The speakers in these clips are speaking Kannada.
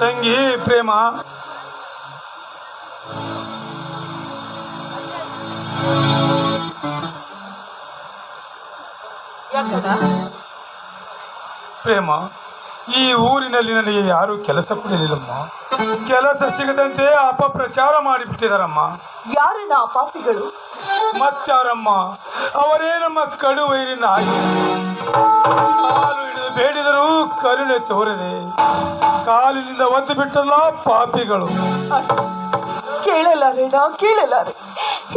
ತಂಗಿ ಪ್ರೇಮ. ಪ್ರೇಮ ಈ ಊರಿನಲ್ಲಿ ನನಗೆ ಯಾರು ಕೆಲಸ ಕೊಡಲಿಲ್ಲಮ್ಮ. ಕೆಲಸ ಸಿಗದಂತೆ ಅಪಪ್ರಚಾರ ಮಾಡಿಬಿಟ್ಟಿದಾರಮ್ಮ. ಯಾರಿನ ಪಾಪಿಗಳು ಮತ್ತಾರಮ್ಮ ಅವರೇ ನಮ್ಮ ಕಡು ವೈರಿನ ಬೇಡಿದರೂ ಕರುಣೆ ತೋರಿದೆ ಕಾಲಿನಿಂದ ಒಂದು ಬಿಟ್ಟಲ್ಲ ಪಾಪಿಗಳು. ಕೇಳಲಾರೆ ನಾ ಕೇಳಲಾರೆ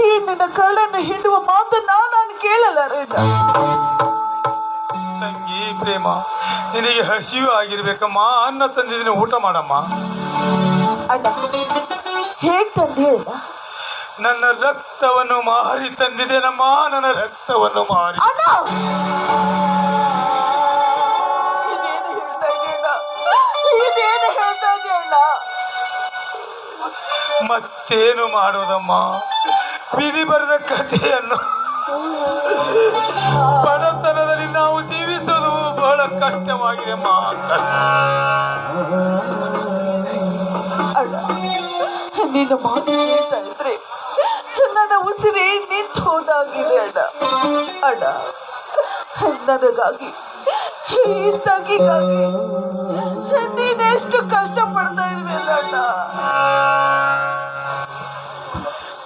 ಈ ನಿನ್ನ ಕರುಳನ್ನು ಹಿಂಡುವ ಮಾತನ್ನ ನಾನು ಕೇಳಲಾರೆ ತಂಗಿ ಪ್ರೇಮ ನಿನಗೆ ಹಸಿವು ಆಗಿರ್ಬೇಕಮ್ಮ ಅನ್ನ ತಂದಿದ್ದೀನಿ ಊಟ ಮಾಡಮ್ಮ. ಅಣ್ಣ ಹೇಗ್ ತಂದೆ ನನ್ನ ರಕ್ತವನ್ನು ಮಾರಿ ತಂದಿದ್ದೇನಮ್ಮ ನನ್ನ ರಕ್ತವನ್ನು ಮಾರಿ. ಮತ್ತೇನು ಮಾಡೋದಮ್ಮ? ವಿಧಿ ಬರೆದ ಕಥೆಯನ್ನು. ಬಡತನದಲ್ಲಿ ನಾವು ಜೀವಿಸೋದು ಬಹಳ ಕಷ್ಟವಾಗಿದೆ, ಅಮ್ಮ. ಮಾತು ಹೇಳ್ತಾ ಇದ್ರೆ ನನ್ನ ಉಸಿರಿ ನಿಂತು ಹೋದಾಗಿದೆ, ಅಣ್ಣ. ಅಣ್ಣ ನನಗಾಗಿ ಈ ತಂಗಿಗಾಗಿ ನೀನೆಷ್ಟು ಕಷ್ಟ ಪಡ್ತಾ ಇರ್ಬೇಕಣ್ಣ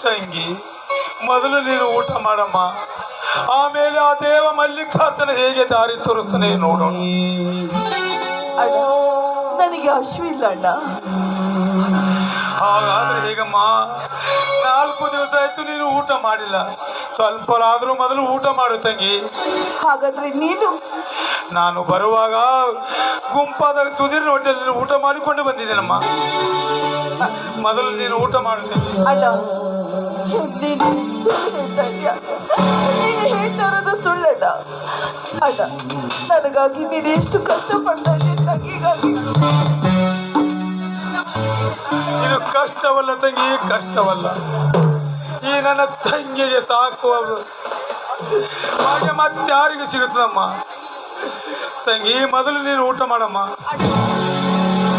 ತಂಗಿ ಮೊದಲು ನೀನು ಊಟ ಮಾಡಮ್ಮ. ಆಮೇಲೆ ಆ ದೇವ ಮಲ್ಲಿಕಾರ್ಜುನ ಹೇಗೆ ದಾರಿ ತೋರಿಸ್ತಾನೆ ನೋಡೋಣ. ನನಗೆ ಇಲ್ಲ ಅಣ್ಣ. ಹಾಗಾದ್ರೆ ಹೇಗಮ್ಮ? ನಾಲ್ಕು ದಿವಸ ಆಯ್ತು ನೀನು ಊಟ ಮಾಡಿಲ್ಲ. ಸ್ವಲ್ಪ ಆದ್ರೂ ಮೊದಲು ಊಟ ಮಾಡು ತಂಗಿ. ಹಾಗಾದ್ರೆ ನೀನು? ನಾನು ಬರುವಾಗ ಗುಂಪಾದ ಸುಧೀರ್ ಹೋಟೆಲ್ ಊಟ ಮಾಡಿಕೊಂಡು ಬಂದಿದ್ದೇನಮ್ಮ. ಮೊದಲು ನೀನು ಊಟ ಮಾಡುತ್ತೇನೆ ಅಣ್ಣ ನೀನು ಸುಳ್ಳು ಹೇಳ್ತಾ ಇದೀಯ ನೀನು ಹೇಳ್ತಾ ಇರೋದು ಸುಳ್ಳಣ್ಣ ಅಣ್ಣ ನನಗಾಗಿ ನೀನು ಎಷ್ಟು ಕಷ್ಟ ಪಡ್ತಾ ಇದ್ದೀನಿ ತಂಗಿಗಾಗಿ ಇದು ಕಷ್ಟವಲ್ಲ ತಂಗಿ ಕಷ್ಟವಲ್ಲ. ಈ ನನ್ನ ತಂಗಿಗೆ ಸಾಕುವ ಹಾಗೆ ಮತ್ತಾರಿಗೆ ಸಿಗುತ್ತದಮ್ಮ ತಂಗಿ, ಮೊದಲು ನೀನು ಊಟ ಮಾಡಮ್ಮ.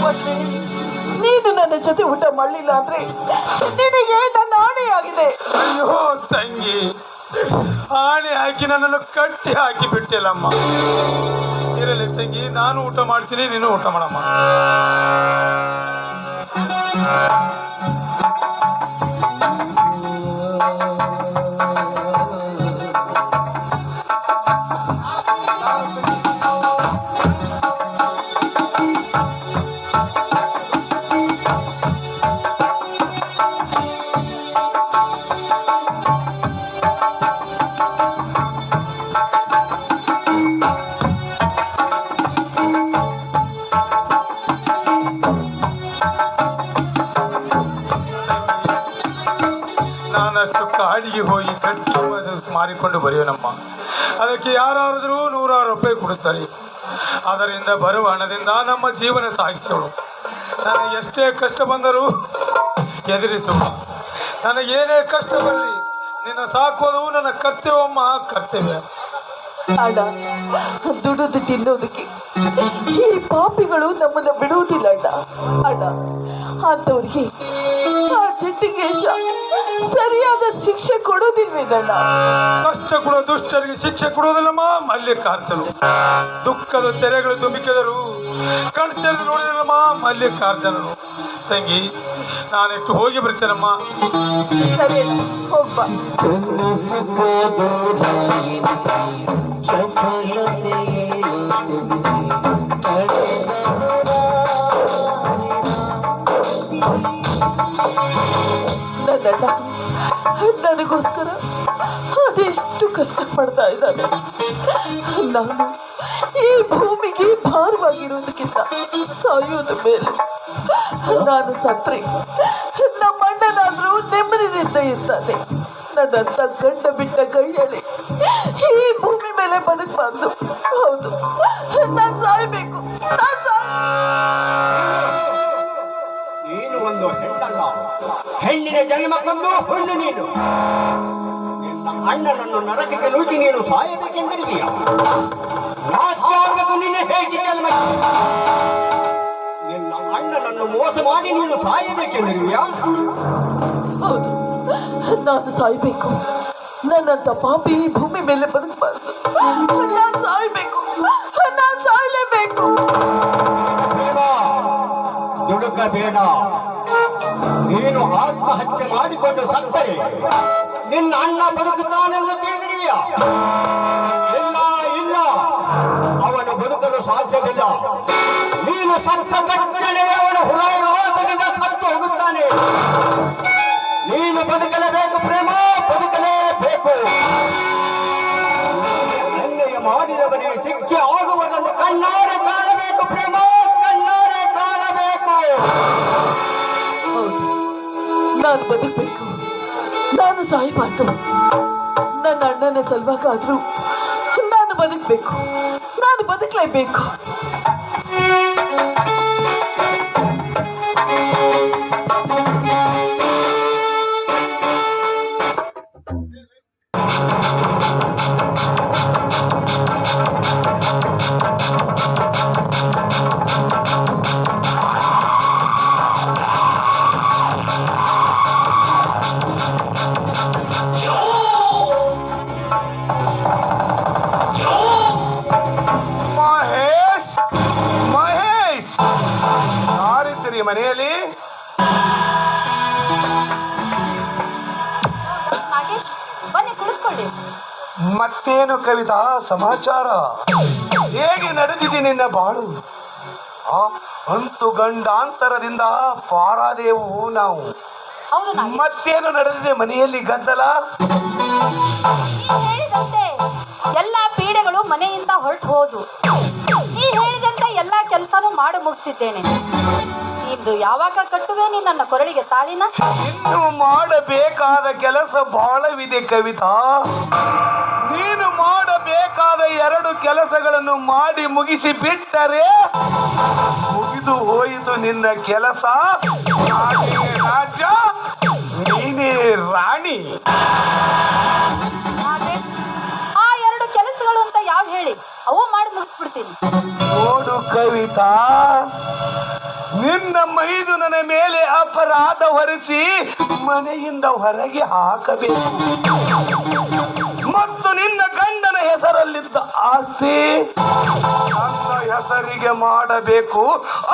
ಮತ್ತೆ ನೀನು ನನ್ನ ಜೊತೆ ಊಟ ಮಾಡಲಿಲ್ಲ ಅಂದ್ರೆ ನಿನಗೆ ನನ್ನ ಆಣೆಯಾಗಿದೆ ಅಯ್ಯೋ, ತಂಗಿ. ಆಣೆ ಹಾಕಿ ನನ್ನನ್ನು ಕಟ್ಟಿ ಹಾಕಿ ಬಿಟ್ಟಿಲ್ಲಮ್ಮ. ಇರಲಿ ತಂಗಿ, ನಾನು ಊಟ ಮಾಡ್ತೀನಿ, ನೀನು ಊಟ ಮಾಡಮ್ಮ. ಅದು ಬರೆಯೋಣಮ್ಮ. ಅದಕ್ಕೆ ಯಾರಾದರೂ ನೂರಾರು ರೂಪಾಯಿ ಕೊಡುತ್ತಾರೆ. ಅದರಿಂದ ಬರುವ ಹಣದಿಂದ ನಮ್ಮ ಜೀವನ ಸಾಗಿಸೋಳು. ನನಗೆ ಎಷ್ಟೇ ಕಷ್ಟ ಬಂದರೂ ಎದುರಿಸು ನನಗೇನೇ ಕಷ್ಟ ಬರಲಿ, ನಿನ್ನ ಸಾಕೋದು ನನ್ನ ಕರ್ತವ್ಯಮ್ಮ ಕರ್ತವ್ಯ. ಅಣ್ಣ, ದುಡಿದು ತಿನ್ನೋದಕ್ಕೆ ಈ ಪಾಪಿಗಳು ನಮ್ಮನ್ನ ಬಿಡುವುದಿಲ್ಲ ಅಣ್ಣ. ಅಣ್ಣ ಅಂತವ್ರಿಗೆ ಆ ಸರಿಯಾದ ಶಿಕ್ಷೆ ಕೊಡೋದಿಲ್ಲ ಕಷ್ಟ ಕೊಡೋ ದುಷ್ಟರಿಗೆ ಶಿಕ್ಷೆ ಕೊಡೋದಿಲ್ಲಮ್ಮ ಮಲ್ಲಿಕಾರ್ಜುನು. ದುಃಖದ ತೆರೆಗಳು ತುಂಬಿಕೆದರು ಕಣ್ತೆರೆದು ನೋಡಿದಲ್ಲಮ್ಮ ಮಲ್ಲಿಕಾರ್ಜುನನು ತಂಗಿ ನಾನೆಷ್ಟು ಹೋಗಿ ಬರ್ತೇನಮ್ಮ? ಸರಿ you. ಹೋಗ್ಬಾ ನನ್ನಣ್ಣ ನನಗೋಸ್ಕರ ಅದೆಷ್ಟು ಕಷ್ಟಪಡ್ತಾ ಇದ್ದಾನೆ. ನಾನು ಈ ಭೂಮಿಗೆ ಭಾರವಾಗಿರೋದಕ್ಕಿಂತ ಸಾಯೋದ ಮೇಲೆ ನಾನು ಸತ್ರೆ. ನಮ್ಮ ಅಣ್ಣನಾದ್ರೂ ನೆಮ್ಮದಿಯಿಂದ ಇರ್ತಾನೆ. ನನ್ನಂತ ಗಂಡ ಬಿಟ್ಟ ಕೈಯಲ್ಲಿ ಈ ಭೂಮಿ ಮೇಲೆ ಬದುಕಬಾರ್ದು. ಹೌದು, ನಾನು ಸಾಯ್ಬೇಕು, ನಾನು ನೀನು ಹೆಣ್ಣಲ್ಲ ಹೆಣ್ಣಿನ ಜನ್ಮಕ್ಕೊಂದು ಹುಣ್ಣು ನೀನು ನಿನ್ನ ಅಣ್ಣನನ್ನು ನರಕಕ್ಕೆ ನೂಕಿ ನೀನು ಸಾಯಬೇಕೆಂದಿರುತ್ತೀಯ ನಾಚಿಕೆ ಆಗಬೇಕು ನಿನ್ನ ಹೇಗೆ ಜನ್ಮ ನಿನ್ನ ಅಣ್ಣನನ್ನು ಮೋಸ ಮಾಡಿ ನೀನು ಸಾಯಬೇಕೆಂದಿರುವಿಯಾ ಹೌದು ನಾನು ಸಾಯಬೇಕು ನನ್ನಂತ ಪಾಪಿ ಈ ಭೂಮಿ ಮೇಲೆ ಬದುಕಬಾರ್ದು ನಾನು ಸಾಯ್ಬೇಕು ನಾನು ಸಾಯ್ಲೇಬೇಕು ಬೇಡ ದುಡುಕಬೇಡ ನೀನು ಆತ್ಮಹತ್ಯೆ ಮಾಡಿಕೊಂಡು ಸತ್ತರೆ. ನಿನ್ನ ಅಣ್ಣ ಬದುಕುತ್ತಾನೆಂದು ತಿಳಿದಿರಿಯ ಇಲ್ಲ ಇಲ್ಲ. ಅವನು ಬದುಕಲು ಸಾಧ್ಯವಿಲ್ಲ. ನೀನು ಸತ್ತ ತಕ್ಷಣವೇ ಅವನು ಹುರಾಟದಿಂದ ಸತ್ತು ಹೋಗುತ್ತಾನೆ. ನೀನು ಬದುಕಲೇಬೇಕು ಪ್ರೇಮ, ಬದುಕಲೇಬೇಕು. ಅನ್ಯಾಯ ಮಾಡಿದವನಿಗೆ ಸಿಕ್ಕಿ ಆಗುವುದನ್ನು ಕಣ್ಣಾರೆ ನಾನು ಬದುಕಬೇಕು. ನಾನು ಸಾಯಬಾರ್ದು ನನ್ನ ಅಣ್ಣನ ಸಲುವಾಗಾದ್ರೂ ನಾನು ಬದುಕಬೇಕು. ನಾನು ಬದುಕಲೇಬೇಕು. ಮನೆಯಲ್ಲಿ? ನಾಗೇಶ್ ಬನ್ನಿ ಕುಳಿತುಕೊಳ್ಳಿ. ಮತ್ತೇನು ಕವಿತಾ ಸಮಾಚಾರ? ಹೇಗೆ ನಡೆದಿದೆ ನಿನ್ನ ಬಾಳು? ಆ, ಅಂತು ಗಂಡಾಂತರದಿಂದ ಪಾರಾದೇವು ನಾವು. ಹೌದು ನಾಗೇಶ್. ಮತ್ತೇನು ನಡೆದಿದೆ ಮನೆಯಲ್ಲಿ ಗದ್ದಲ? ನೀ ಹೇಳಿದಂತೆ ಎಲ್ಲ ಪೀಡೆಗಳು ಮನೆಯಿಂದ ಹೊರಟು ಹೋದು. ನೀ ಹೇಳಿದಂತೆ ಎಲ್ಲ ಕೆಲಸನೂ ಮಾಡಿ ಮುಗಿಸಿದ್ದೇನೆ. ಇಂದು ಯಾವಾಗ ಕಟ್ಟುವೆ ನೀ ನನ್ನ ಕೊರಳಿಗೆ ತಾಳಿನ? ಇನ್ನು ಮಾಡಬೇಕಾದ ಕೆಲಸ ಬಹಳವಿದೆ ಕವಿತಾ. ನೀನು ಮಾಡಬೇಕಾದ ಎರಡು ಕೆಲಸಗಳನ್ನು ಮಾಡಿ ಮುಗಿಸಿ ಬಿಟ್ಟರೆ ಮುಗಿದು ಹೋಯಿತು ನಿನ್ನ ಕೆಲಸ. ರಾಜ ನೀನೇ ರಾಣಿ. ಆ ಎರಡು ಕೆಲಸಗಳು ಅಂತ ಯಾವ ಹೇಳಿ? ಅವು ಮಾಡಿ ಮುಗಿಸ್ಬಿಡ್ತೀನಿ. ನೋಡು ಕವಿತಾ ನಿನ್ನ ಮೈದುನನ ಮೇಲೆ ಅಪರಾಧ ಹೊರಿಸಿ ಮನೆಯಿಂದ ಹೊರಗೆ ಹಾಕಬೇಕು. ಮತ್ತು ನಿನ್ನ ಗಂಡನ ಹೆಸರಲ್ಲಿದ್ದ ಆಸ್ತಿ ನನ್ನ ಹೆಸರಿಗೆ ಮಾಡಬೇಕು.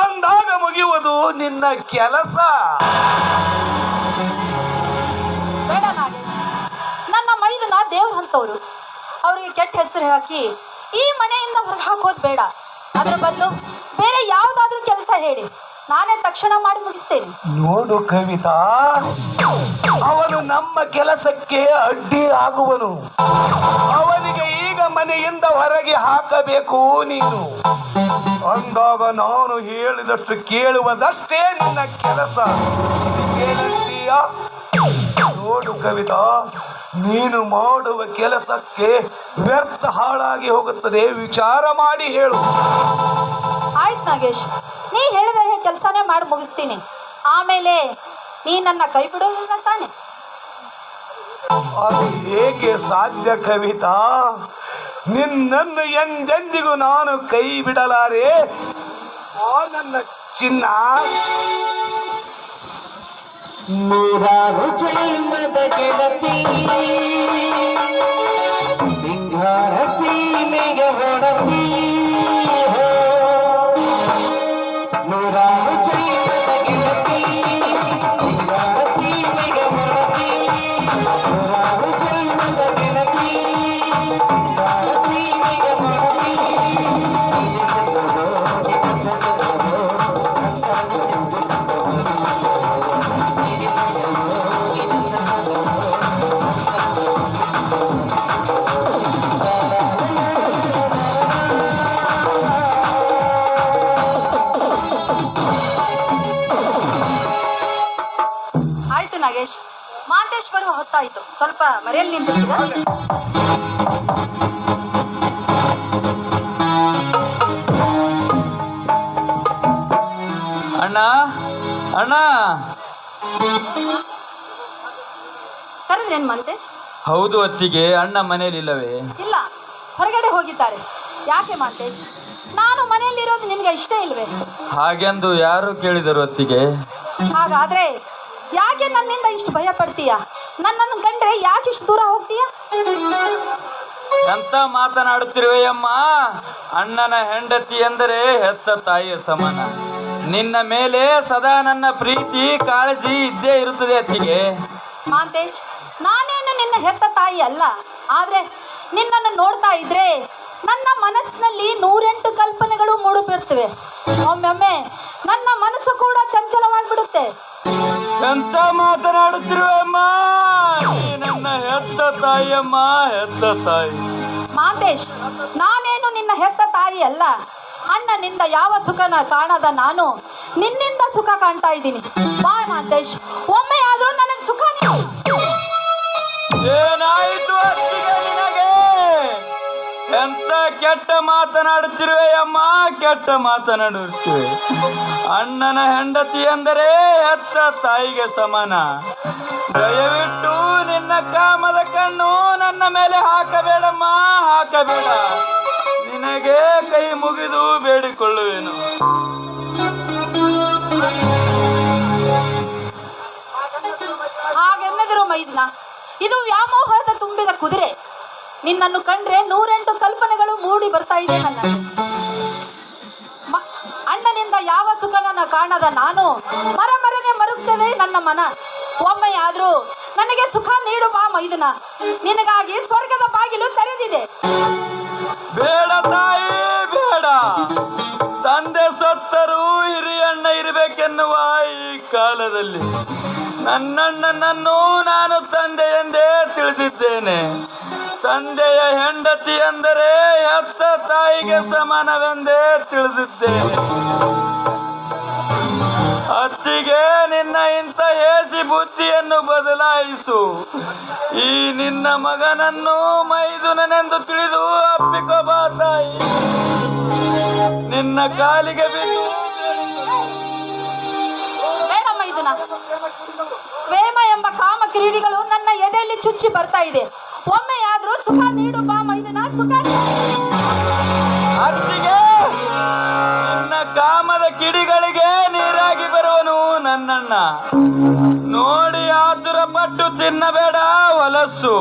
ಅಂದಾಗ ಮುಗಿಯುವುದು ನಿನ್ನ ಕೆಲಸ. ನನ್ನ ಮೈದನ ದೇವ್ರ ಅಂತವ್ರು ಅವ್ರಿಗೆ ಕೆಟ್ಟ ಹೆಸರು ಹಾಕಿ ಈ ಮನೆಯಿಂದ ಹೊರಗೆ ಹಾಕೋದು ಬೇಡ. ಅದ್ರ ಬದಲು ಬೇರೆ ಯಾವುದಾದ್ರೂ ಕೆಲಸ ಹೇಳಿ. ನಾನೇ ತಕ್ಷಣ ಮಾಡಿ ಮುಗಿಸ್ತೇನೆ. ನೋಡು ಕವಿತಾ ಅವನು ನಮ್ಮ ಕೆಲಸಕ್ಕೆ ಅಡ್ಡಿ ಆಗುವನು. ಅವನಿಗೆ ಈಗ ಮನೆಯಿಂದ ಹೊರಗೆ ಹಾಕಬೇಕು ನೀನು. ಅಂದಾಗ ನಾನು ಹೇಳಿದಷ್ಟು ಕೇಳುವುದಷ್ಟೇ ನಿನ್ನ ಕೆಲಸ. ನೋಡು ಕವಿತಾ ನೀನು ಮಾಡುವ ಕೆಲಸಕ್ಕೆ ವ್ಯರ್ಥ ಹಾಳಾಗಿ ಹೋಗುತ್ತದೆ. ವಿಚಾರ ಮಾಡಿ ಹೇಳು. ಆಯ್ತು ನಾಗೇಶ್ ನೀ ಹೇಳಿದ ಕೆಲಸನೇ ಮಾಡಿ ಮುಗಿಸ್ತೀನಿ. ಆಮೇಲೆ ನೀ ನನ್ನ ಕೈ ಬಿಡೋದಿಲ್ಲ ತಾನೆ ಅದು ಹೇಗೆ ಸಾಧ್ಯ ಕವಿತಾ? ನಿನ್ನನ್ನು ಎಂದೆಂದಿಗೂ ನಾನು ಕೈ ಬಿಡಲಾರೆ. ಆ ನನ್ನ ಚಿನ್ನ. ನೂರಾರು ಜನ್ಮದ ಗೆಳತಿ. ಸಿಂಗಾರ ಹೊತ್ತಾಯ್ತು ಸ್ವಲ್ಪ ಮರೆಯಲ್ಲಿ ನಿಂತಿದ್ದೀರ? ಅಣ್ಣ ಅಣ್ಣ. ಕರೆದ್ರೇನ್ ಮಂತೆ. ಹೌದು ಅತ್ತಿಗೆ ಅಣ್ಣ ಮನೆಯಲ್ಲಿಲ್ಲವೇ? ಇಲ್ಲ ಹೊರಗಡೆ ಹೋಗಿದ್ದಾರೆ. ಯಾಕೆ ಮಾತೆ? ನಾನು ಮನೆಯಲ್ಲಿರೋದು ನಿಮ್ಗೆ ಇಷ್ಟ ಇಲ್ವೇ? ಹಾಗೆಂದು ಯಾರು ಕೇಳಿದರು ಅತ್ತಿಗೆ? ಹಾಗಾದ್ರೆ ಯಾಕೆ ನನ್ನಿಂದ ಇಷ್ಟು ಭಯ ಪಡ್ತೀಯ ನನ್ನನ್ನು ಕಂಡ್ರೆ ಯಾಕೆ ಇಷ್ಟು ದೂರ ಹೋಗ್ತೀಯ? ಎಂತ ಮಾತನಾಡುತ್ತಿರುವೆಯಮ್ಮ? ಅಣ್ಣನ ಹೆಂಡತಿ ಎಂದರೆ ಹೆತ್ತ ತಾಯಿಯ ಸಮಾನ. ನಿನ್ನ ಮೇಲೆ ಸದಾ ನನ್ನ ಪ್ರೀತಿ ಕಾಳಜಿ ಇದ್ದೇ ಇರುತ್ತದೆ ಅತ್ತಿಗೆ. ಮಾಂತೇಶ್ ನಾನೇನು ನಿನ್ನ ಹೆತ್ತ ತಾಯಿ ಅಲ್ಲ. ಆದ್ರೆ ನಿನ್ನನ್ನು ನೋಡ್ತಾ ಇದ್ರೆ ನನ್ನ ಮನಸ್ಸಿನಲ್ಲಿ ನೂರೆಂಟು ಕಲ್ಪನೆಗಳು ಮೂಡುಬಿಡ್ತವೆ. ಒಮ್ಮೊಮ್ಮೆ ನನ್ನ ಮನಸ್ಸು ಕೂಡ ಚಂಚಲವಾಗಿಬಿಡುತ್ತೆ. ಎಂತ ಮಾತನಾಡುತ್ತಿರುವಮ್ಮ? ನನ್ನ ಹೆತ್ತ ತಾಯಿಯಮ್ಮ ಹೆತ್ತ ತಾಯಿ. ಮಾಂತೇಶ್ ನಾನೇನು ನಿನ್ನ ಹೆತ್ತ ತಾಯಿ ಅಲ್ಲ? ಅಣ್ಣನಿಂದ ಯಾವ ಸುಖನ ಕಾಣದ ನಾನು? ನಿನ್ನಿಂದ ಸುಖ ಕಾಣ್ತಾ ಇದ್ದೀನಿ. ಬಾ ಮಾಂತೇಶ್ ಒಮ್ಮೆ ಆದ್ರೂ ನನಗೆ ಸುಖ ನೀಡು. ಏನಾಯಿತು ಅತ್ತಿಗೆ ನಿನಗೆ? ಎಂತ ಕೆಟ್ಟ ಮಾತನಾಡುತ್ತಿರುವೆ ಅಮ್ಮ? ಕೆಟ್ಟ ಮಾತನಾಡುತ್ತಿರುವೆ. ಅಣ್ಣನ ಹೆಂಡತಿ ಎಂದರೆ ಹೆತ್ತ ತಾಯಿಗೆ ಸಮಾನ. ದಯವಿಟ್ಟು ನಿನ್ನ ಕಾಮದ ಕಣ್ಣು ನನ್ನ ಮೇಲೆ ಹಾಕಬೇಡಮ್ಮ, ಹಾಕಬೇಡ. ನಿನಗೆ ಕೈ ಮುಗಿದು ಬೇಡಿಕೊಳ್ಳುವೆನು. ಇದು ವ್ಯಾಮೋಹದ ತುಂಬಿದ ಕುದುರೆ. ನಿನ್ನನ್ನು ಕಂಡ್ರೆ ಬರ್ತಾ ಇದೆ ಅಣ್ಣನಿಂದ ಯಾವ ಸುಖನ ಕಾಣದ ನಾನು? ಮರ ಮರನೆ ನನ್ನ ಮನ. ಒಮ್ಮೆ ಆದ್ರೂ ನನಗೆ ಸುಖ ನೀಡು ಬಾ ಮೈದುನ. ನಿನಗಾಗಿ ಸ್ವರ್ಗದ ಬಾಗಿಲು ತೆರೆದಿದೆ. ಬೇಡ ತಾಯಿ, ಬೇಡ. ತಂದೆ ಸತ್ತರೂ ಹಿರಿಯಣ್ಣ ಇರಬೇಕೆನ್ನುವ ಈ ಕಾಲದಲ್ಲಿ ನನ್ನಣ್ಣನನ್ನು ನಾನು ತಂದೆ ಎಂದೇ ತಿಳಿದಿದ್ದೇನೆ. ತಂದೆಯ ಹೆಂಡತಿ ಎಂದರೆ ಹೆತ್ತ ತಾಯಿಗೆ ಸಮಾನವೆಂದೇ ತಿಳಿದಿದ್ದೇನೆ ಅತ್ತಿಗೆ ನಿನ್ನ ಇಂಥ ಹೇಸಿ ಬುದ್ಧಿಯನ್ನು ಬದಲಾಯಿಸು. ಈ ನಿನ್ನ ಮಗನನ್ನು ಮೈದುನನೆಂದು ತಿಳಿದು ಅಪ್ಪಿಕೊಬಾ ತಾಯಿ. ನಿನ್ನ ಕಾಲಿಗೆ ಬಿದ್ದು ಮೈದುನ. ಪ್ರೇಮ ಎಂಬ ಕಾಮ ಕ್ರೀಡೆಗಳು ನನ್ನ ಎದೆಯಲ್ಲಿ ಚುಚ್ಚಿ ಬರ್ತಾ ಇದೆ. ಒಮ್ಮೆಯಾದ್ರೂ ಸುಖ ನೀಡು ಬಾ ಮೈದುನ ಸುಖ. ಅತ್ತಿಗೆ ನನ್ನ ಕಾಮದ ಕಿಡಿಗಳಿಗೆ ನೀರಾಗಿ ಬರುವನು ನನ್ನಣ್ಣ ನೋಡಿ ಆತುರ ಪಟ್ಟು ತಿನ್ನಬೇಡ ಹೊಲಸು.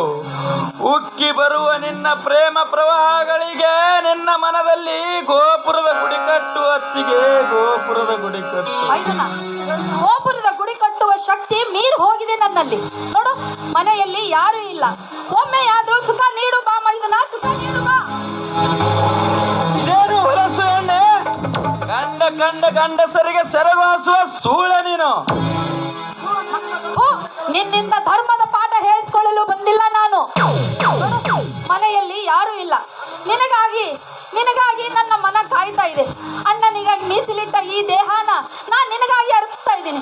ಉಕ್ಕಿ ಬರುವ ನಿನ್ನ ಪ್ರೇಮ ಪ್ರವಾಹಗಳಿಗೆ ನಿನ್ನ ಮನದಲ್ಲಿ ಗೋಪುರದ ಗುಡಿ ಕಟ್ಟು ಅತ್ತಿಗೆ ಗೋಪುರದ ಗುಡಿ ಶಕ್ತಿ ಮೀರ್ ಹೋಗಿದೆ ನನ್ನಲ್ಲಿ. ನೋಡು ಮನೆಯಲ್ಲಿ ಯಾರು ಇಲ್ಲ. ಒಮ್ಮೆಯಾದ್ರೂ ಸುಖ ನೀಡು ಬಾ ಮೈದುನ ಸುಖ ನೀಡು ಬಾ. ಇದೇನು ಗಂಡ ಗಂಡ ಕಂಡ ಕಂಡ ಗಂಡಸರಿಗೆ ಸೆರಗಾಸುವ ಸೂಳ ನೀನು. ನಿನ್ನಿಂದ ಧರ್ಮದ ಪಾಠ ಹೇಳಿಸ್ಕೊಳ್ಳಲು ಬಂದಿಲ್ಲ ನಾನು. ಮನೆಯಲ್ಲಿ ಯಾರು ಇಲ್ಲ. ನಿನಗಾಗಿ ನಿನಗಾಗಿ ನನ್ನ ಮನ ಕಾಯ್ತಾ ಇದೆ. ಅಣ್ಣನಿಗಾಗಿ ಮೀಸಲಿಟ್ಟ ಈ ದೇಹನ ನಾನು ನಿನಗಾಗಿ ಅರ್ಪಿಸ್ತಾ ಇದ್ದೀನಿ.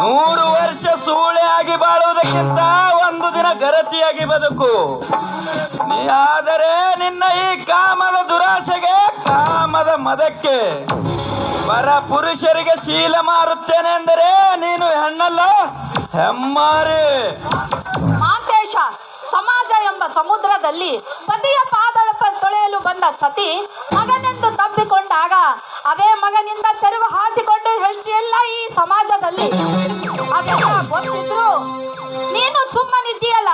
ನೂರು ವರ್ಷ ಸೂಳೆಯಾಗಿ ಬಾಳುವುದಕ್ಕಿಂತ ಒಂದು ದಿನ ಗರತಿಯಾಗಿ ಬದುಕು. ಆದರೆ ನಿನ್ನ ಈ ಕಾಮದ ದುರಾಸೆಗೆ ಕಾಮದ ಮದಕ್ಕೆ. ಪರ ಪುರುಷರಿಗೆ ಶೀಲ ಮಾರುತ್ತೇನೆ ಎಂದರೆ ನೀನು ಹೆಣ್ಣಲ್ಲ, ಹೆಮ್ಮಾರಿ. ಮಾಂತೇಶ, ಸಮಾಜ ಎಂಬ ಸಮುದ್ರದಲ್ಲಿ ಪತಿಯ ಪಾದಳ ತೊಳೆಯಲು ಬಂದ ಸತಿ ಮಗನೆಂದು ತಬ್ಬಿಕೊಂಡಾಗ, ಅದೇ ಮಗನಿಂದ ಸೆರಗು ಹಾಸಿಕೊಂಡು ಸಮಾಜದಲ್ಲಿ ಅದೆಲ್ಲ ಗೊತ್ತಿದ್ರು ನೀನು ಸುಮ್ಮನಿದ್ದೀಯಲ್ಲ?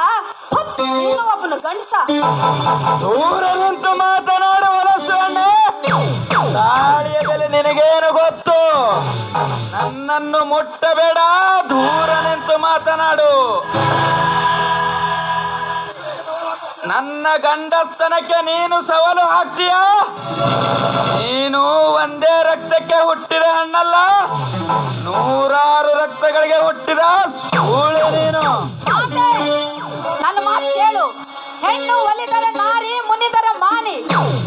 ಒಬ್ಬನು ಗಂಡಸ. ದೂರ ಮಾತನಾಡುವ ನಿನಗೇನು ಗೊತ್ತು? ನನ್ನನ್ನು ಮುಟ್ಟಬೇಡ ದೂರ ಗಂಡಸ್ತನಕ್ಕೆ ನೀನು ಸವಾಲು ಹಾಕ್ತೀಯ? ನೀನು ಒಂದೇ ರಕ್ತಕ್ಕೆ ಹುಟ್ಟಿದ ಹಣ್ಣಲ್ಲ? ನೂರಾರು ರಕ್ತಗಳಿಗೆ ಹುಟ್ಟಿದ ಸೂಳೆ ನೀನು. ನನ್ನ ಮಾತು ಕೇಳು. ಹೆಣ್ಣು ಒಲಿದರೆ ನಾರಿ ಮುನಿದರೆ ಮಾನಿ.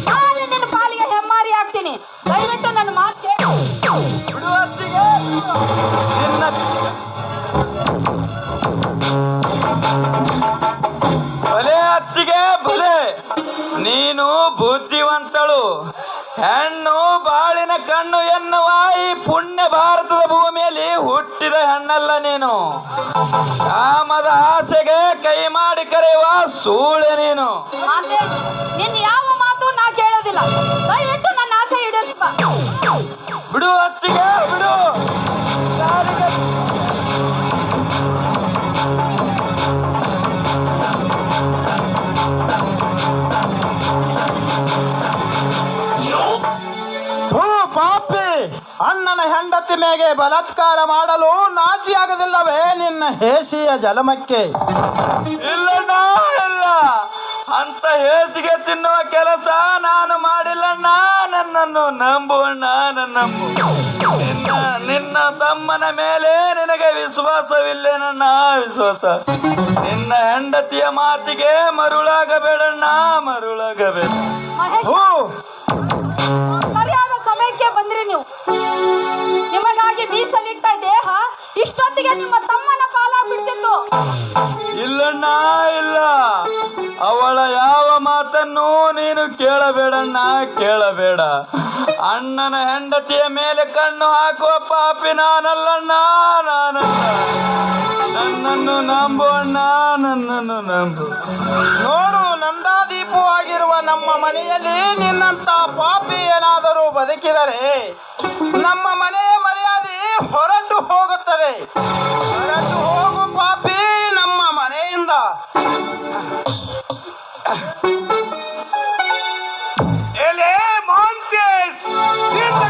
ನಾನು ನಿನ್ನ ಪಾಲಿಗೆ ಹೆಮ್ಮಾರಿ ಆಗ್ತೀನಿ. ದಯವಿಟ್ಟು ನನ್ನ ಮಾತು ಕೇಳು. ಬಿಡು ಅತ್ತಿಗೆ. ನಿನ್ನ ಬಲೆ. ನೀನು ಬುದ್ಧಿವಂತಳು. ಹೆಣ್ಣು ಬಾಳಿನ ಕಣ್ಣು ಎನ್ನುವ ಈ ಪುಣ್ಯ ಭಾರತದ ಭೂಮಿಯಲ್ಲಿ ಹುಟ್ಟಿದ ಹೆಣ್ಣಲ್ಲ ನೀನು. ಕಾಮದ ಆಸೆಗೆ ಕೈ ಮಾಡಿ ಕರೆಯುವ ಸೂಳೆ ನೀನು. ಯಾವ ಮಾತು ನಾ ಕೇಳೋದಿಲ್ಲ. ಬಿಡು ಅತ್ತಿಗೆ ಬಿಡು. ಅಣ್ಣನ ಹೆಂಡತಿ ಮೇಗೆ ಬಲಾತ್ಕಾರ ಮಾಡಲು ನಾಚಿಯಾಗದಿಲ್ಲವೇ ನಿನ್ನ ಹೇಸಿಯ ಜಲಮಕ್ಕೆ? ಇಲ್ಲಣ್ಣ ಇಲ್ಲ. ಅಂತ ಹೇಸಿಗೆ ತಿನ್ನುವ ಕೆಲಸ ನಾನು ಮಾಡಿಲ್ಲಣ್ಣ ನನ್ನನ್ನು ನಂಬುವಣ್ಣ ನನ್ನ ನಂಬು. ನಿನ್ನ ನಿನ್ನ ತಮ್ಮನ ಮೇಲೆ ನಿನಗೆ ವಿಶ್ವಾಸವಿಲ್ಲೇನಣ್ಣ ವಿಶ್ವಾಸ. ನಿನ್ನ ಹೆಂಡತಿಯ ಮಾತಿಗೆ ಮರುಳಾಗಬೇಡಣ್ಣ ಮರುಳಾಗಬೇಡ. ಕೇಳಬೇಡಣ್ಣ, ಕೇಳಬೇಡ. ಅಣ್ಣನ ಹೆಂಡತಿಯ ಮೇಲೆ ಕಣ್ಣು ಹಾಕುವ ಪಾಪಿ ನಾನಲ್ಲಣ್ಣ, ನಾನಲ್ಲ. ನನ್ನನ್ನು ನಂಬು ಅಣ್ಣ, ನನ್ನನ್ನು ನಂಬು. ನೋಡು ನಂದಾದೀಪವಾಗಿರುವ ನಮ್ಮ ಮನೆಯಲ್ಲಿ ನಿನ್ನಂತ ಪಾಪಿ ಏನಾದರೂ ಬದುಕಿದರೆ ನಮ್ಮ ಮನೆಯ ಮರ್ಯಾದೆ ಹೊರಟು ಹೋಗುತ್ತದೆ. ಹೊರಟು ಹೋಗು ಪಾಪಿ ನಮ್ಮ ಮನೆಯಿಂದ.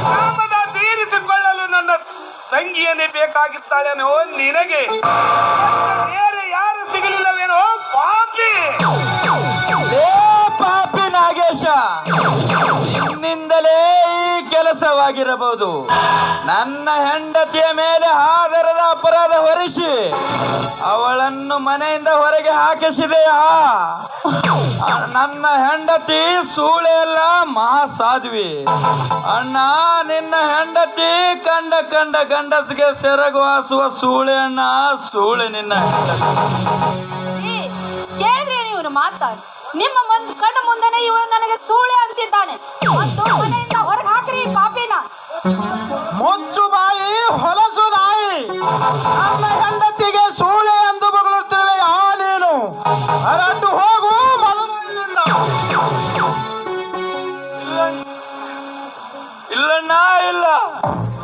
ಕಾಮದ ತೀರಿಸಿಕೊಳ್ಳಲು ನನ್ನ ತಂಗಿಯನ್ನೇ ಬೇಕಾಗಿದ್ದಾಳೇನೋ ನಿನಗೆ. ಬೇರೆ ಯಾರು ಸಿಗಲಿಲ್ಲವೇನೋ ಪಾಪಿ. ಪಾಪಿ ನಾಗೇಶ. ಕೆಲಸವಾಗಿರಬಹುದು. ನನ್ನ ಹೆಂಡತಿಯ ಮೇಲೆ ಆಧಾರದ ಅಪರಾಧ ಹೊರಿಸಿ, ಅವಳನ್ನು ಮನೆಯಿಂದ ಹೊರಗೆ ಹಾಕಿಸಿದೆಯಾ? ನನ್ನ ಹೆಂಡತಿ ಸೂಳೆ ಮಹಾ ಮಹಾಸಾಧ್ವಿ. ಅಣ್ಣ, ನಿನ್ನ ಹೆಂಡತಿ ಕಂಡ ಕಂಡ ಗಂಡಸಿಗೆ ಸೆರಗು ಹಾಸುವ ಸೂಳೆ ಅಣ್ಣ, ಸೂಳೆ ನಿನ್ನ ಕೇಳ್ರಿ ನೀವು ಮಾತಾಡಿ. ನಿಮ್ಮ ಕಣ್ಣು ಮುಂದೆನೆ ಇವಳು ನನಗೆ ಸೂಳೆ ಅಂತಿದ್ದಾನೆ ಹೊರಗೆ ಪಾಪಿನ. ಮುಚ್ಚು ಬಾಯಿ ಹೊಲಸು ನಾಯಿ. ನನ್ನ ಹೆಂಡತಿಗೆ ಸೂಳೆ ಎಂದು ಬಗಳುತ್ತಿರುವೆ ಆ ನೀನು? ಹೊರಟು ಹೋಗು. ಇಲ್ಲಣ್ಣ ಇಲ್ಲ.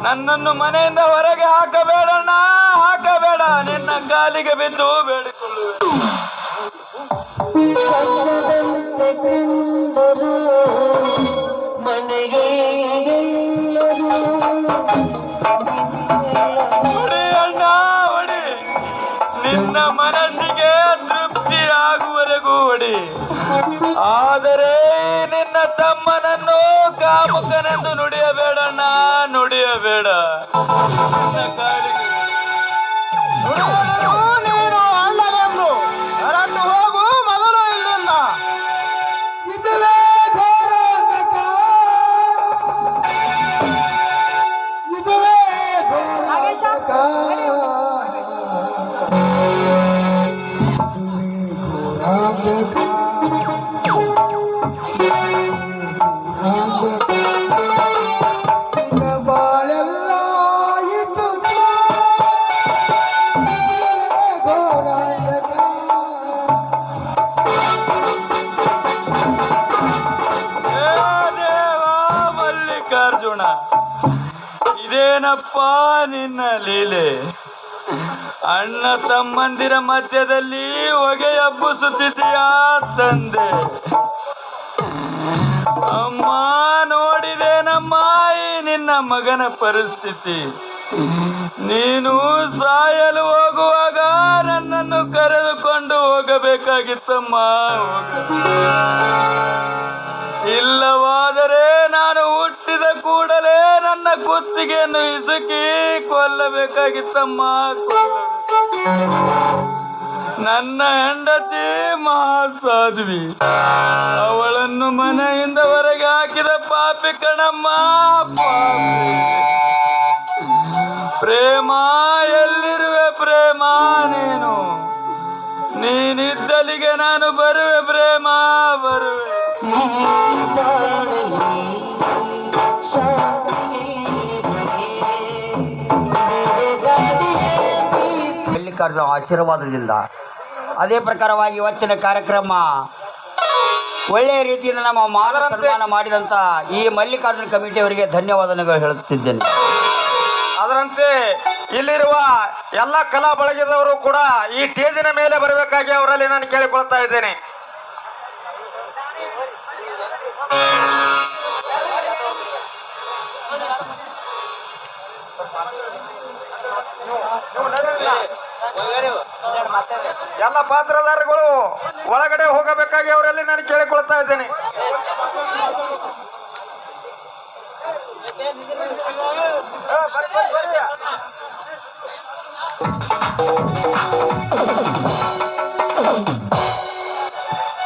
ನನ್ನನ್ನು ಮನೆಯಿಂದ ಹೊರಗೆ ಹಾಕಬೇಡಣ್ಣ ಹಾಕಬೇಡ. ನಿನ್ನ ಗಾಲಿಗೆ ಬಿದ್ದು ಬೇಡಿಕೊಳ್ಳುವೆ. ಕಾಮುಕನೆಂದು ನುಡಿಯಬೇಡಣ್ಣ ಮಲ್ಲಿಕಾರ್ಜುನ ಇದೇನಪ್ಪ ನಿನ್ನ ಲೀಲೆ? ಅಣ್ಣ ತಮ್ಮಂದಿರ ಮಧ್ಯದಲ್ಲಿ ಹೊಗೆ ಹಬ್ಬುಸುತ್ತಿದೆಯಾ ತಂದೆ. ಅಮ್ಮ ನೋಡಿದೇನಮ್ಮ ಈ ನಿನ್ನ ಮಗನ ಪರಿಸ್ಥಿತಿ. ನೀನು ಸಾಯಲು ಹೋಗುವಾಗ ನನ್ನನ್ನು ಕರೆದುಕೊಂಡು ಹೋಗಬೇಕಾಗಿತ್ತಮ್ಮ. ಹೋಗ ಇಲ್ಲವಾದರೆ ನಾನು ಹುಟ್ಟಿದ ಕೂಡಲೇ ನನ್ನ ಕುತ್ತಿಗೆಯನ್ನು ಇಸುಕಿ ಕೊಲ್ಲಬೇಕಾಗಿತ್ತಮ್ಮ, ಕೊಲ್ಲಬೇಕು. ನನ್ನ ಹೆಂಡತಿ ಮಹಾಸಾಧ್ವಿ, ಅವಳನ್ನು ಮನೆಯಿಂದ ಹೊರಗೆ ಹಾಕಿದ ಪಾಪಿ ಕಣಮ್ಮ ಪ್ರೇಮ, ಎಲ್ಲಿರುವೆ ಪ್ರೇಮ ನೀನು? ನೀನಿದ್ದಲಿಗೆ ನಾನು ಬರುವೆ ಪ್ರೇಮ, ಬರುವೆ. ಮಲ್ಲಿಕಾರ್ಜುನ ಆಶೀರ್ವಾದದಿಂದ. ಅದೇ ಪ್ರಕಾರವಾಗಿ ಇವತ್ತಿನ ಕಾರ್ಯಕ್ರಮ ಒಳ್ಳೆಯ ರೀತಿಯಿಂದ ನಮ್ಮ ಮಾನ ಸನ್ಮಾನ ಮಾಡಿದಂಥ ಈ ಮಲ್ಲಿಕಾರ್ಜುನ ಕಮಿಟಿಯವರಿಗೆ ಧನ್ಯವಾದಗಳು ಹೇಳುತ್ತಿದ್ದೇನೆ. ಅದರಂತೆ ಇಲ್ಲಿರುವ ಎಲ್ಲ ಕಲಾ ಬಳಗದವರು ಕೂಡ ಈ ಸ್ಟೇಜಿನ ಮೇಲೆ ಬರಬೇಕಾಗಿ ಅವರಲ್ಲಿ ನಾನು ಕೇಳಿಕೊಳ್ತಾ ಇದ್ದೇನೆ. ಎಲ್ಲ ಪಾತ್ರಧಾರಿಗಳು ಒಳಗಡೆ ಹೋಗಬೇಕಾಗಿ ಅವರಲ್ಲಿ ನಾನು ಕೇಳಿಕೊಳ್ತಾ ಇದ್ದೇನೆ.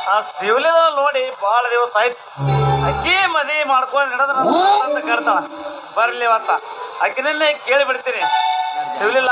ಆ ಶಿವಲಿನ ನೋಡಿ ಬಹಳ ದಿವಸ ಆಯ್ತು. ಅಕ್ಕಿ ಮದಿ ಮಾಡ್ಕೊಂಡು ನಡೆದ್ರ ಅಂತ ಕರ್ತಾಳ ಬರ್ಲಿ ಅಂತ ಅಕ್ಕಿನನ್ನೇ ಕೇಳಿ ಬಿಡ್ತೀನಿ ಶಿವಲಿಲ್ಲ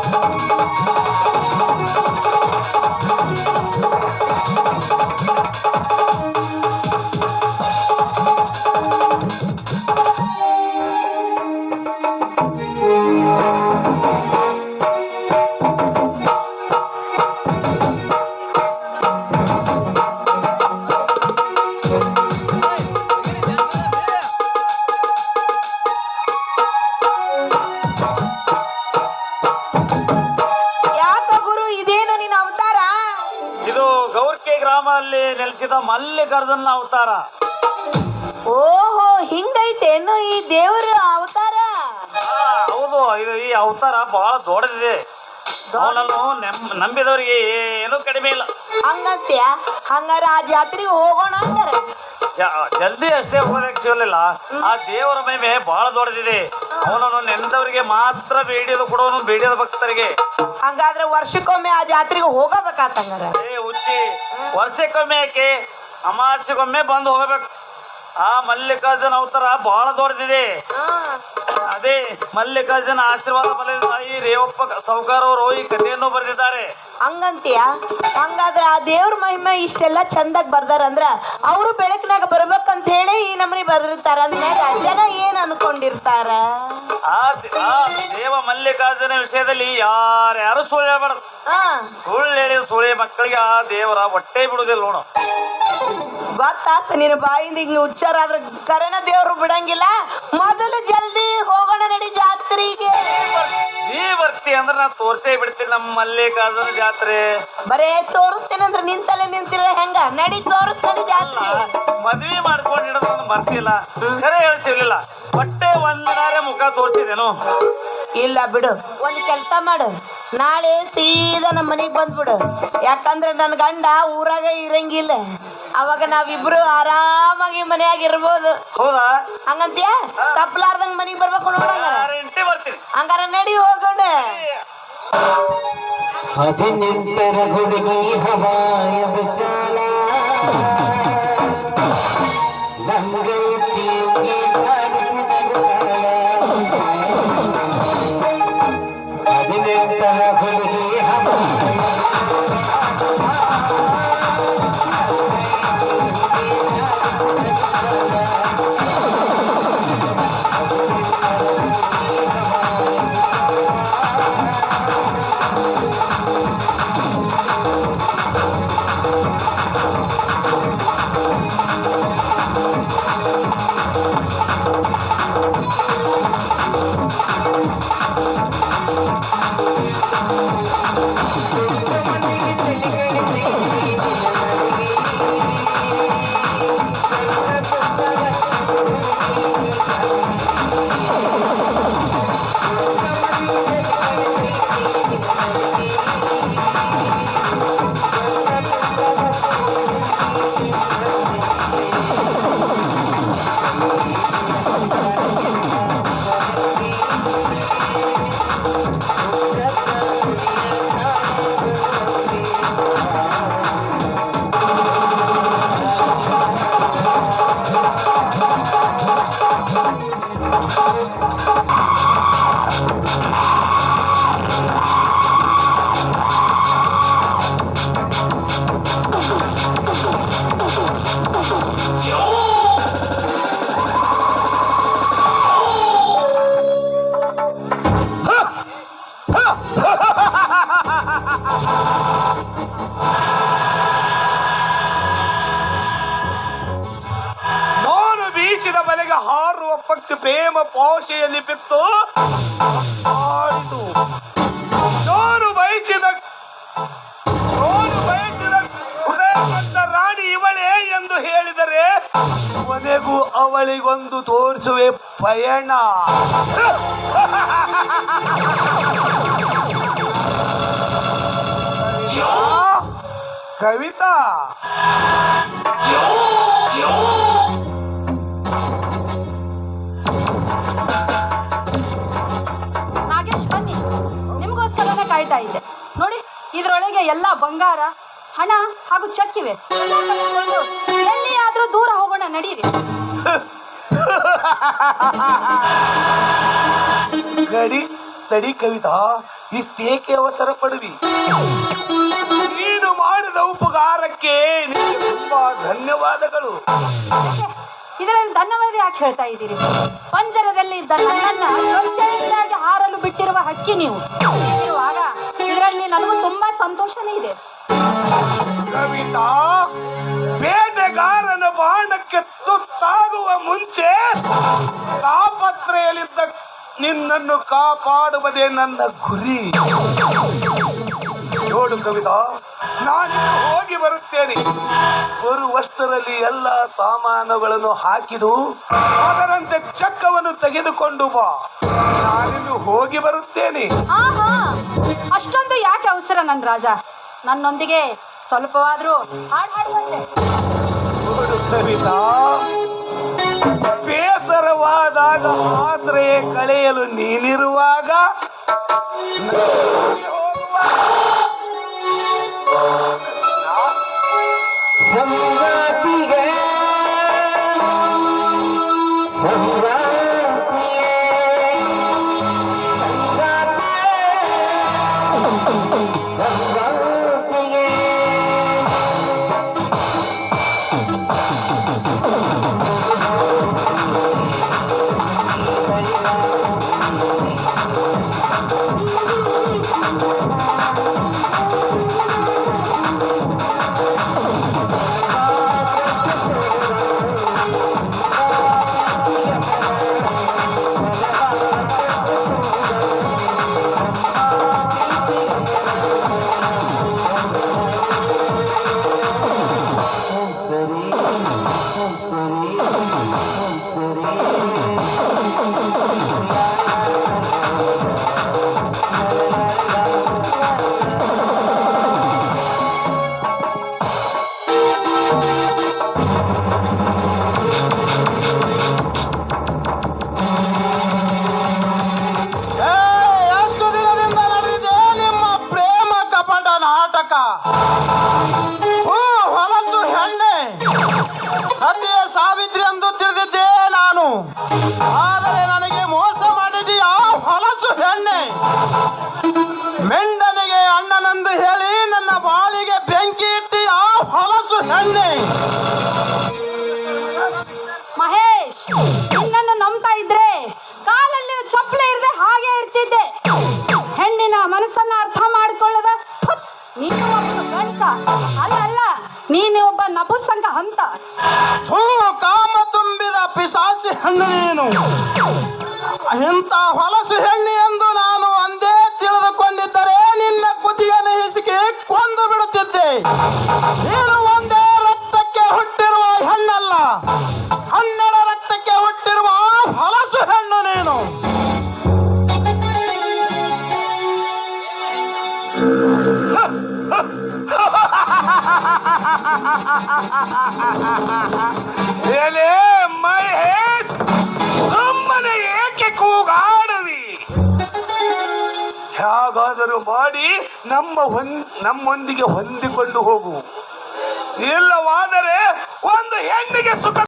ಮಲ್ಲಿಕಾರ್ಜುನ ಅವತಾರ. ಓಹೋ ಹಿಂಗೈತೇನು ಈ ದೇವರ ಅವತಾರ? ಆ, ಹೌದು ಇದು ಈ ಅವತಾರ ಬಹಳ ದೊಡ್ಡದಿದೆ. ಅವನನ್ನು ನೆಮ್- ನಂಬಿದವರಿಗೆ ಏನೂ ಕಡಿಮೆ ಇಲ್ಲ. ಹಂಗಂತ್ಯ? ಹಂಗಾರ ಆ ಜಾತ್ರೆಗೆ ಹೋಗೋಣ ಅಂತಾರೆ ಜ- ಜಲ್ದಿ ಅಷ್ಟೇ ಹೋಗೋದಕ್ಕೆ ಸಿಗಲಿಲ್ಲ. ಆ ದೇವರ ಮಹಿಮೆ ಬಹಳ ದೊಡ್ಡದಿದೆ. ಅವನನ್ನು ನೆನೆದವರಿಗೆ ಮಾತ್ರ ಬೇಡಿಯೋದು ಕೊಡೋನು ಬೇಡಿಯೋದು ಭಕ್ತರಿಗೆ. ಹಂಗಾದ್ರೆ ವರ್ಷಕ್ಕೊಮ್ಮೆ ಆ ಜಾತ್ರೆಗೆ ಹೋಗಬೇಕಾತಂಗಾರ? ಏ ಹುಚ್ಚಿ ವರ್ಷಕ್ಕೊಮ್ಮೆ ಯಾಕೆ? ಅಮಾವಾಸ್ಯೆಗೊಮ್ಮೆ ಬಂದು ಹೋಗ್ಬೇಕು. ಆ ಮಲ್ಲಿಕಾರ್ಜುನ ಅವತಾರ ಬಹಳ ದೊಡ್ಡದಿದೆ. ಅದೇ ಮಲ್ಲಿಕಾರ್ಜುನ ಆಶೀರ್ವಾದ ಬಲದ ತಾಯಿ ರೇವಪ್ಪ ಸೌಕಾರ ಅವರು ಈ ಕಥೆಯನ್ನು ಬರೆದಿದ್ದಾರೆ. ಹಂಗಂತೀಯ? ಹಂಗಾದ್ರೆ ಆ ದೇವ್ರ ಮಹಿಮೆ ಇಷ್ಟೆಲ್ಲ ಚಂದಾಗ್ ಬರ್ದಾರ ಅಂದ್ರ ಅವರು ಬೆಳಕಿನಾಗ ಬರ್ಬೇಕಂತ ಹೇಳಿ ಈ ನಮನಿ ಬರ್ದಿರ್ತಾರ ಅಂದ್ಮ್ಯಾಗ ಜನ ಏನ್ ಅನ್ಕೊಂಡಿರ್ತಾರ? ಆ ದ- ಆ ದೇವ ಮಲ್ಲಿಕಾರ್ಜುನ ವಿಷಯದಲ್ಲಿ ಯಾರ್ಯಾರು ಸುಳ್ಳು ಹೇಳ್ಬಾರ್ದು. ಆ ಸುಳ್ಳು ಹೇಳಿದ ಸುಳ್ಳಿ ಮಕ್ಕಳಿಗೆ ಆ ದೇವರ ಹೊಟ್ಟೆ ಬಿಡುದಿಲ್ಲ ನೋಡು. ಗೊತ್ತಾತ ನಿನ್ನ ಬಾಯಿಂದ ಹಿಂಗ ಉಚ್ಚಾರ ಆದ್ರೆ ಕರೆನ ದೇವ್ರು ಬಿಡಂಗಿಲ್ಲ. ಮೊದಲು ಜಲ್ದಿ ಹೋಗೋಣ ನಡಿ ಜಾತ್ರೆಗೆ. ನೀ ಬರ್ತಿ ಅಂದ್ರೆ ನಾ ತೋರ್ಸೇ ಬಿಡ್ತೀನಿ ನಮ್ಮ ಮಲ್ಲಿಕಾರ್ಜುನ ಜಾತ್ರೆ. ಬರೇ ತೋರಿಸ್ತೇನಂದ್ರ ನಿಂತಲ್ಲೇ ನಿಂತಿರ ಹೆಂಗ? ನಡಿ ತೋರಿಸ್ತಾನೆ ಜಾತ್ರೆ. ಮದ್ವಿ ಮಾಡ್ಕೊಂಡು ಹಿಡಿದ್ರು ಬರ್ತಿಲ್ಲ. ಖರೆ ಹೇಳ್ಸಿರ್ಲಿಲ್ಲ. ಹೊಟ್ಟೆ ಒಂದಾರೆ ಮುಖ ತೋರಿಸಿದೇನು. ಇಲ್ಲ ಬಿಡು ಒಂದ್ ಕೆಲಸ ಮಾಡು. ನಾಳೆ ಸೀದಾ ನಮ್ಮ ಮನೆಗೆ ಬಂದ್ಬಿಡು. ಯಾಕಂದ್ರೆ ನನ್ನ ಗಂಡ ಊರಾಗ ಇರಂಗಿಲ್ಲ. ಅವಾಗ ನಾವಿಬ್ರು ಆರಾಮಾಗಿ ಮನ್ಯಾಗ ಇರ್ಬೋದು ಹೌದಾ ಹಂಗಂತ್ಯ ತಪ್ಪಲಾರ್ದಂಗ್ ಮನೆಗೆ ಬರ್ಬೇಕು ನೋಡಂಗಾರ ಗ್ಯಾರಂಟಿ ಬರ್ತೀನಿ ಹಂಗಾರ ನಡಿ ಹೋಗೋಣ ಹದಿನೆಂಟರ ಹುಡುಗಿ ಹವಾಯ ವಿಶಾಲ ಪ್ರೇಮ ಪೋಷೆಯಲ್ಲಿ ಬಿತ್ತು. ಜೋರು ಬಯಸಿದ ಜೋರು ಬಯಸಿದ ಹೃದಯವಂತ ರಾಣಿ ಇವಳೇ ಎಂದು ಹೇಳಿದರೆ ಕೊನೆಗೂ ಅವಳಿಗೊಂದು ತೋರಿಸುವೆ ಪಯಣ. ಕವಿತಾ? ಬಂಗಾರ ಹಣ ಹಾಗೂ ಚೆಕ್ ಇವೆ ಆದ್ರೂ ಎಲ್ಲಿಯಾದ್ರೂ ದೂರ ಹೋಗೋಣ ನಡೀರಿ. ಗಡಿ ತಡಿ ಕವಿತಾ ಇಷ್ಟೇಕೆ ಅವಸರ ಪಡುವಿ? ನೀನು ಮಾಡಿದ ಉಪಕಾರಕ್ಕೆ ತುಂಬಾ ಧನ್ಯವಾದಗಳು? ಇದರಲ್ಲಿ ಧನ್ಯವಾದ ಯಾಕೆ ಹೇಳ್ತಾ ಇದ್ದೀರಿ? ಪಂಜರದಲ್ಲಿ ಇದ್ದ ನನ್ನನ್ನ ಗೊಂಚಲಿಂದಾಗಿ ಹಾರಲು ಬಿಟ್ಟಿರುವ ಹಕ್ಕಿ ನೀವು. ಆಗ ಇದರಲ್ಲಿ ನನಗೂ ತುಂಬಾ ಸಂತೋಷನೇ ಇದೆ. ಕವಿತಾ ಬೇಟೆಗಾರನ ಬಾಣಕ್ಕೆ ತುತ್ತಾಗುವ ಮುಂಚೆ ತಾಪತ್ರೆಯಲ್ಲಿದ್ದ ನಿನ್ನನ್ನು ಕಾಪಾಡುವುದೇ ನನ್ನ ಗುರಿ. ನೋಡು ಕವಿತಾ ನಾನು ಹೋಗಿ ಬರುತ್ತೇನೆ. ಬರುವಷ್ಟರಲ್ಲಿ ಎಲ್ಲ ಸಾಮಾನುಗಳನ್ನು ಹಾಕಿದು ಅದರಂತೆ ಚಕ್ಕವನ್ನು ತೆಗೆದುಕೊಂಡು ಬಾ. ನಾನಿನ್ನು ಹೋಗಿ ಬರುತ್ತೇನೆ. ಆಹಾ ಅಷ್ಟೊಂದು ಯಾಕೆ ಅವಸರ ನನ್ನ ರಾಜ? ನನ್ನೊಂದಿಗೆ ಸ್ವಲ್ಪವಾದ್ರೂ ಹಾಡು ಹಾಡುವಂತೆ. ನೋಡು ಕವಿತಾ ಬೇಸರವಾದಾಗ ಮಾತ್ರೆ ಕಳೆಯಲು ನೀನಿರುವಾಗ ನಾನು ಹೋಗುವಾಗ ಹೆಣ್ಣು ನೀನು ಇಂಥ ಹೊಲಸು ಹೆಣ್ಣು ಎಂದು ನಾನು ಅಂದೇ ತಿಳಿದುಕೊಂಡಿದ್ದರೆ ನಿನ್ನ ಕುದಿಯನ್ನು ಹಿಸುಕಿ ಕೊಂದು ಬಿಡುತ್ತಿದ್ದೆ. ನೀನು ಒಂದೇ ರಕ್ತಕ್ಕೆ ಹುಟ್ಟಿರುವ ಹೆಣ್ಣಲ್ಲ. ಹಣ್ಣಳ ರಕ್ತಕ್ಕೆ ಹುಟ್ಟಿರುವ ಹೊಲಸು ಹೆಣ್ಣು ನೀನು. ಮಾಡಿ ನಮ್ಮ ನಮ್ಮೊಂದಿಗೆ ಹೊಂದಿಕೊಂಡು ಹೋಗು. ಇಲ್ಲವಾದರೆ ಒಂದು ಹೆಣ್ಣಿಗೆ ಸುಖ